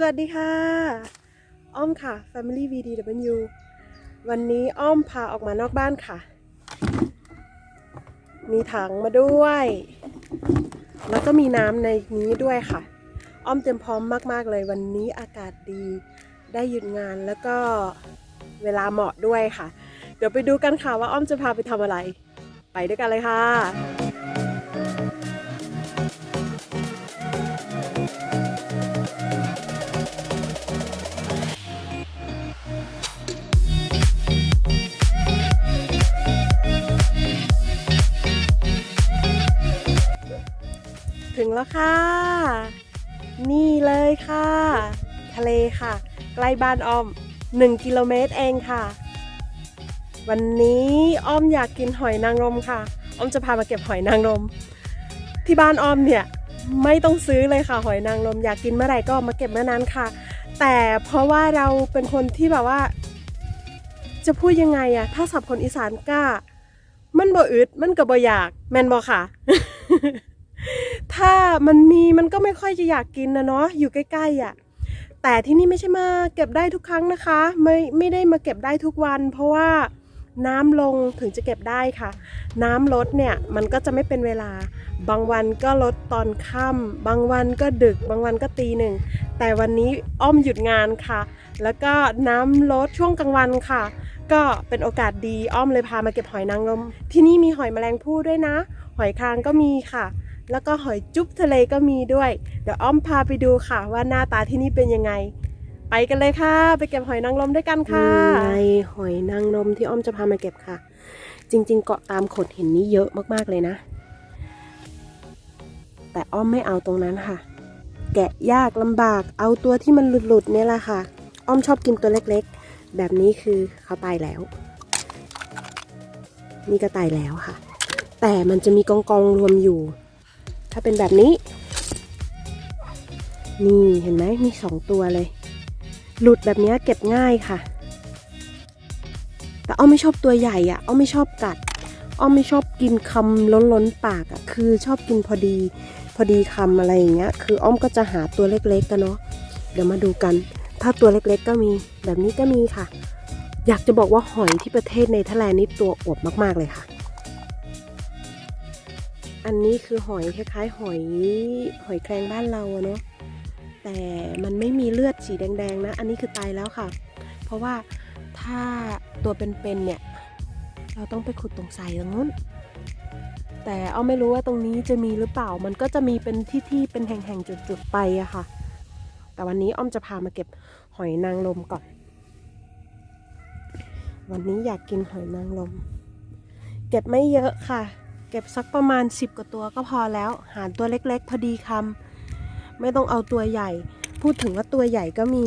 สวัสดีค่ะ อ้อมค่ะ Family VDW วันนี้อ้อมพาออกมานอกบ้านค่ะ มีถังมาด้วย แล้วก็มีน้ำในนี้ด้วยค่ะ อ้อมเตรียมพร้อมมาก ๆ เลยวันนี้อากาศดี ได้หยุดงานแล้วก็เวลาเหมาะด้วยค่ะ เดี๋ยวไปดูกันค่ะว่าอ้อมจะพาไปทำอะไร ไปด้วยกันเลยค่ะ แล้วค่ะ นี่เลยค่ะ ทะเลค่ะ ใกล้บ้านอ้อม 1 กิโลเมตรเองค่ะ วันนี้อ้อมอยากกินหอยนางรมค่ะ อ้อมจะพามาเก็บหอยนางรม ที่บ้านอ้อมเนี่ยไม่ต้องซื้อเลยค่ะ หอยนางรมอยากกินเมื่อไหร่ก็มาเก็บเมื่อนั้นค่ะ แต่เพราะว่าเราเป็นคนที่แบบว่า จะพูดยังไงอะถ้าสับคนอีสานกล้ามันบ่อึดมันก็บ่อยาก แม่นบ่ค่ะ ถ้ามันมีมันก็ไม่ค่อยจะอยากกินนะเนาะอยู่ใกล้ๆอะ่ะแต่ที่นี่ไม่ใช่มาเก็บได้ทุกครั้งนะคะ ไม่ไม่ได้มาเก็บได้ทุกวัน เพราะว่าน้ำลงถึงจะเก็บได้ค่ะ น้ำลดเนี่ยมันก็จะไม่เป็นเวลา บางวันก็ลดตอนค่ำบางวันก็ดึก บางวันก็ตีหนึ่ง แต่วันนี้อ้อมหยุดงานค่ะ แล้วก็น้ำลดช่วงกลางวันค่ะ ก็เป็นโอกาสดีอ้อมเลยพามาเก็บหอยนางรมที่นี่มีหอยแมลงภู่ด้วยนะ หอยคางก็มีค่ะ แล้วก็หอยจุ๊บทะเลก็มีด้วย เดี๋ยวอ้อมพาไปดูค่ะ ว่าหน้าตาที่นี่เป็นยังไง ไปกันเลยค่ะ ไปเก็บหอยนางรมด้วยกันค่ะไงหอยนางรมที่อ้อมจะพามาเก็บค่ะ จริง ๆ เกาะตามโขดหินนี้เยอะมากๆเลยนะ แต่อ้อมไม่เอาตรงนั้นค่ะ แกะยากลำบากเอาตัวที่มันหลุดๆเนี่ยแหละค่ะ อ้อมชอบกินตัวเล็กๆ แบบนี้คือเขาตายแล้ว นี่ก็ตายแล้วค่ะ แต่มันจะมีกองกองๆรวมอยู่ ถ้าเป็นแบบนี้ นี่เห็นไหมมีสองตัวเลย หลุดแบบนี้เก็บง่ายค่ะ แต่อ้อมไม่ชอบตัวใหญ่อะอ้อมไม่ชอบกัดอ้อมไม่ชอบกินคำล้นล้นปากอะคือชอบกินพอดีพอดีคำอะไรอย่างเงี้ย คืออ้อมก็จะหาตัวเล็กๆกันเนาะเดี๋ยวมาดูกัน ถ้าตัวเล็กๆก็มีแบบนี้ก็มีค่ะ อยากจะบอกว่าหอยที่ประเทศเนแลนด์นี่ตัวอวบมากๆเลยค่ะ อันนี้คือหอยคล้ายๆ หอยหอยแครงบ้านเราเนาะแต่มันไม่มีเลือดสีแดงๆนะ อันนี้คือตายแล้วค่ะ เพราะว่าถ้าตัวเป็นๆเนี่ย เราต้องไปขุดตรงใสตรงนู้น แต่เอาไม่รู้ว่าตรงนี้จะมีหรือเปล่า มันก็จะมีเป็นที่ๆเป็นแห่งๆจุดๆไปอะค่ะ แต่วันนี้อ้อมจะพามาเก็บหอยนางรมก่อน วันนี้อยากกินหอยนางรมเก็บไม่เยอะค่ะ เก็บสักประมาณ 10 กว่าตัวก็พอแล้ว หาตัวเล็กๆ พอดีคำไม่ต้องเอาตัวใหญ่ พูดถึงว่าตัวใหญ่ก็มี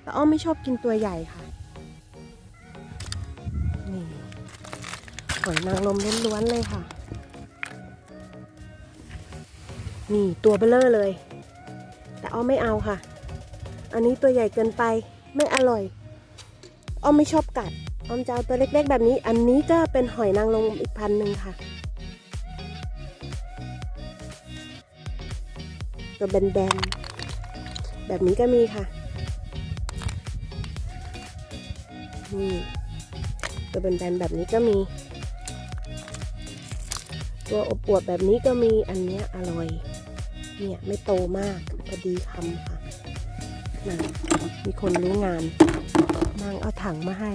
แต่อ้อไม่ชอบกินตัวใหญ่ค่ะ นี่หอยนางรมล้วนๆเลยค่ะ นี่ตัวเบลเลอร์เลย แต่อ้อไม่เอาค่ะ อันนี้ตัวใหญ่เกินไปไม่อร่อย อ้อไม่ชอบกัด ออมจะเอาตัวเล็กๆ แบบนี้ อันนี้ก็เป็นหอยนางรมอีกพันหนึ่งค่ะ ตัวแบนๆ แบบนี้ก็มีค่ะ นี่ ตัวแบนๆ แบบนี้ก็มี ตัวอบอวบๆแบบนี้ก็มี อันเนี้ยอร่อย เนี่ย ไม่โตมากพอดีคำค่ะนะมีคนรู้งานนางเอาถังมาให้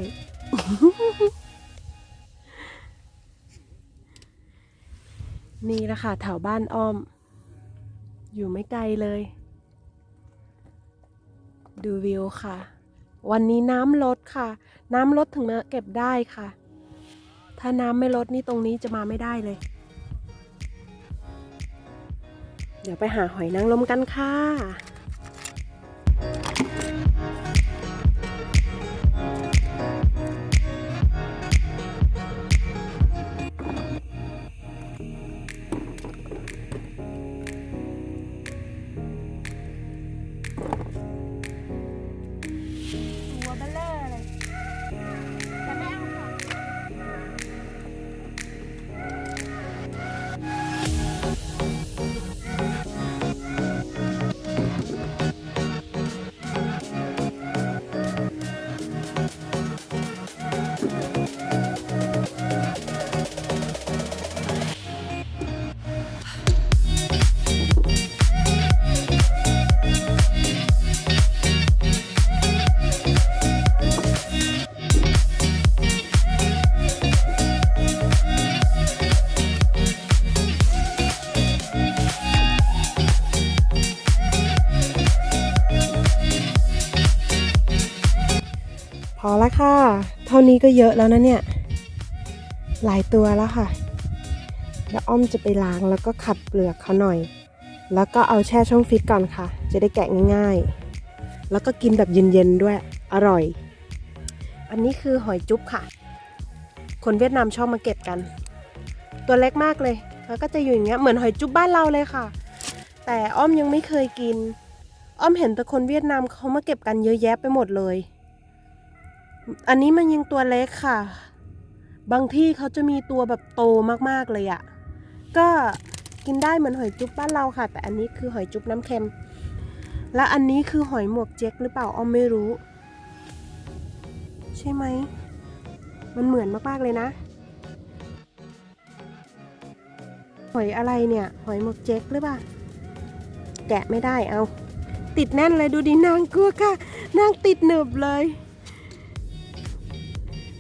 นี่แหละค่ะแถวบ้านอ้อม อยู่ไม่ไกลเลย ดูวิวค่ะ วันนี้น้ำลดค่ะ น้ำลดถึงมาเก็บได้ค่ะ ถ้าน้ำไม่ลดนี่ตรงนี้จะมาไม่ได้เลย เดี๋ยวไปหาหอยนางรมกันค่ะ พอละค่ะ เท่านี้ก็เยอะแล้วนะเนี่ย หลายตัวแล้วค่ะเดี๋ยวอ้อมจะไปล้างแล้วก็ขัดเปลือกเขาหน่อย แล้วก็เอาแช่ช่องฟิตก่อนค่ะ จะได้แกะง่ายๆ แล้วก็กินแบบเย็นๆด้วย อร่อย อันนี้คือหอยจุ๊บค่ะ คนเวียดนามชอบมาเก็บกัน ตัวเล็กมากเลย แล้วก็จะอยู่อย่างเงี้ย เหมือนหอยจุ๊บบ้านเราเลยค่ะ แต่อ้อมยังไม่เคยกิน อ้อมเห็นแต่คนเวียดนามเขามาเก็บกันเยอะแยะไปหมดเลย อันนี้มันยังตัวเล็กค่ะ บางที่เขาจะมีตัวแบบโตมากๆเลยอะ่ะ ก็กินได้เหมือนหอยจุ๊บบ้านเราค่ะ แต่อันนี้คือหอยจุ๊บน้ำเค็ม และอันนี้คือหอยหมวกเจ๊กหรือเปล่าอ้อมไม่รู้ ใช่ไหม มันเหมือนมากๆเลยนะ หอยอะไรเนี่ย หอยหมวกเจ๊กหรือเปล่า แกะไม่ได้เอา ติดแน่นเลยดูดินางกลัวค่ะ นางติดหนึบเลย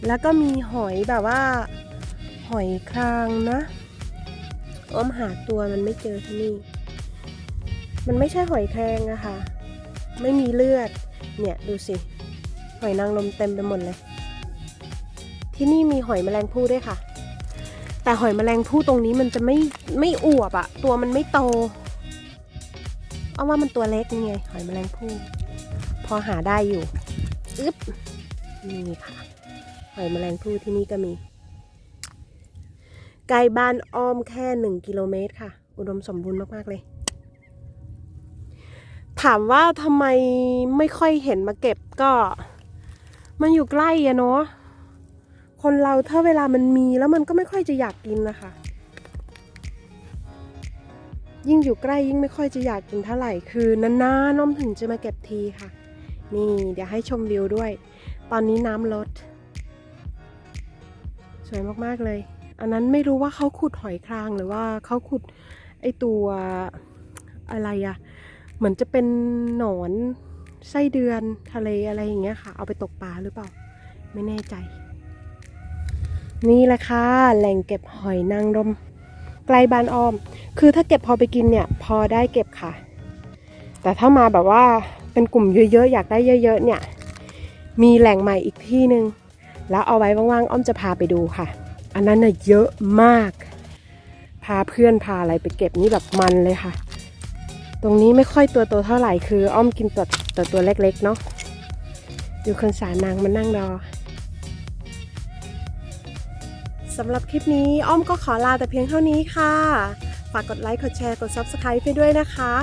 แล้วก็มีหอยแบบว่า หอยครางนะอ้อมหาตัวมันไม่เจอที่นี่ มันไม่ใช่หอยแครงอะค่ะ ไม่มีเลือด เนี่ยดูสิ หอยนางรมเต็มไปหมดเลย ที่นี่มีหอยแมลงภู่ด้วยค่ะ แต่หอยแมลงภู่ตรงนี้มันจะไม่ไม่อวบอะตัวมันไม่โต เอาว่ามันตัวเล็กนี่ไงหอยแมลงภู่พอหาได้อยู่ อึ๊บ นี่ค่ะ หอยแมลงภู่ที่นี่ก็มี ไกลบ้านอ้อมแค่หนึ่งกิโลเมตรค่ะ อุดมสมบูรณ์มาก ๆ เลย ถามว่าทำไมไม่ค่อยเห็นมาเก็บก็ มันอยู่ใกล้อะเนาะคนเราถ้าเวลามันมีแล้วมันก็ไม่ค่อยจะอยากกินนะคะ ยิ่งอยู่ใกล้ยิ่งไม่ค่อยจะอยากกินเท่าไหร่ คือนานๆน้อมถึงจะมาเก็บทีค่ะ นี่เดี๋ยวให้ชมวิวด้วย ตอนนี้น้ำลด สวยมากๆเลย อันนั้นไม่รู้ว่าเขาขุดหอยครางหรือว่าเขาขุดไอตัวอะไรอะเหมือนจะเป็นหนอนไส้เดือนทะเลอะไรอย่างเงี้ยค่ะ เอาไปตกปลาหรือเปล่า ไม่แน่ใจ นี่แหละค่ะแหล่งเก็บหอยนางรมใกลบ้านอ้อม คือถ้าเก็บพอไปกินเนี่ย พอได้เก็บค่ะ แต่ถ้ามาแบบว่าเป็นกลุ่มเยอะๆ อยากได้เยอะ ๆ เนี่ย มีแหล่งใหม่อีกที่หนึ่ง แล้วเอาไว้ว่างๆ อ้อมจะพาไปดูค่ะ อันนั้นน่ะเยอะมาก พาเพื่อนพาอะไรไปเก็บนี่แบบมันเลยค่ะ ตรงนี้ไม่ค่อยตัวโตเท่าไหร่คือ อ้อมกินตัวตัวตัวเล็กๆเนาะดูคนสานางมานั่งรอสำหรับคลิปนี้อ้อมก็ขอลาแต่เพียงเท่านี้ค่ะ ฝากกดไลค์ กดแชร์ กด Subscribe ไปด้วยนะคะ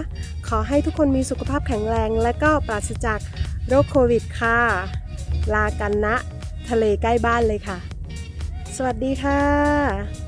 ขอให้ทุกคนมีสุขภาพแข็งแรง และก็ปราศจากโรคโควิดค่ะ ลากันนะ ทะเลใกล้บ้านเลยค่ะ สวัสดีค่ะ